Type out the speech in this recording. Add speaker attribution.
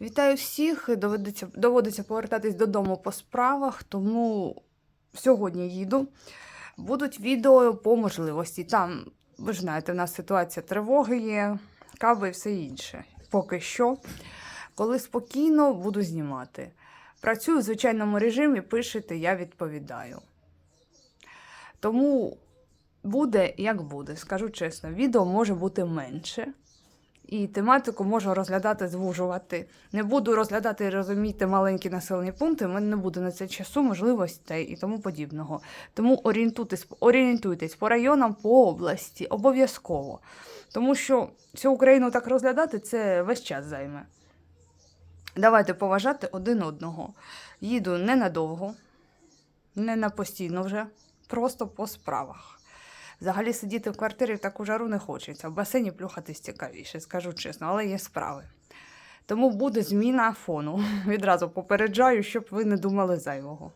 Speaker 1: Вітаю всіх. Доведеться, доводиться повертатись додому по справах, тому сьогодні їду. Будуть відео по можливості. Там, ви ж знаєте, в нас ситуація тривоги є, кави і все інше. Поки що. Коли спокійно, буду знімати. Працюю в звичайному режимі, пишете, я відповідаю. Тому буде як буде, скажу чесно, відео може бути менше. І тематику можу розглядати, звужувати. Не буду розглядати і розуміти маленькі населені пункти, в мене не буде на це часу, можливостей і тому подібного. Тому орієнтуйтесь, орієнтуйтесь по районам, по області, обов'язково. Тому що всю Україну так розглядати це весь час займе. Давайте поважати один одного. Їду ненадовго, не на постійно вже, просто по справах. Взагалі сидіти в квартирі в таку жару не хочеться. В басейні плюхатись цікавіше, скажу чесно, але є справи. Тому буде зміна фону. Відразу попереджаю, щоб ви не думали зайвого.